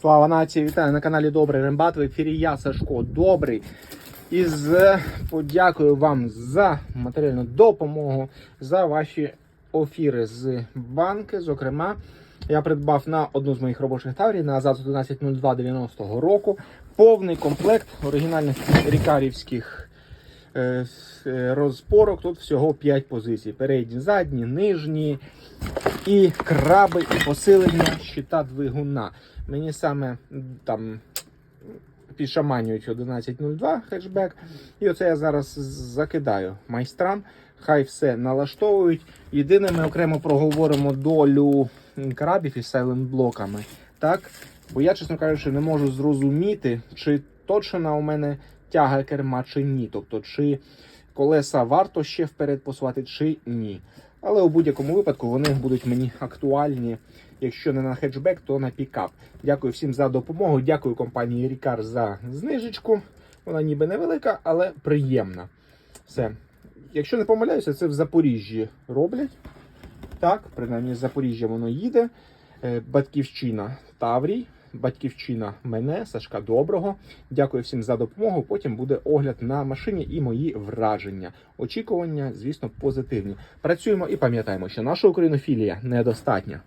Слава нації! Вітаю на каналі Добрий Рембат. В ефірі я Сашко Добрий. І з подякую вам за матеріальну допомогу, за ваші офіри з банки. Зокрема, я придбав на одну з моїх робочих таврій на АЗАЗ 1102 90 року повний комплект оригінальних рікарівських розпорок. Тут всього 5 позицій: передні, задні, нижні, і краби, і посилення щита двигуна. Мені саме там підшаманюють 11.02 хетчбек. І оце я зараз закидаю майстрам. Хай все налаштовують. Єдине, ми окремо проговоримо долю крабів із сайлент-блоками. Так? Бо я, чесно кажучи, не можу зрозуміти, чи точно у мене тяга керма, чи ні. Тобто, чи колеса варто ще вперед посувати, чи ні. Але у будь-якому випадку вони будуть мені актуальні. Якщо не на хетчбек, то на пікап. Дякую всім за допомогу. Дякую компанії Рікар за знижечку. Вона ніби невелика, але приємна. Все. Якщо не помиляюся, це в Запоріжжі роблять. Так, принаймні з Запоріжжя воно їде. Е, Батьківщина Таврій, батьківщина мене, Сашка Доброго. Дякую всім за допомогу. Потім буде огляд на машині і мої враження. Очікування, звісно, позитивні. Працюємо і пам'ятаємо, що наша українофілія недостатня.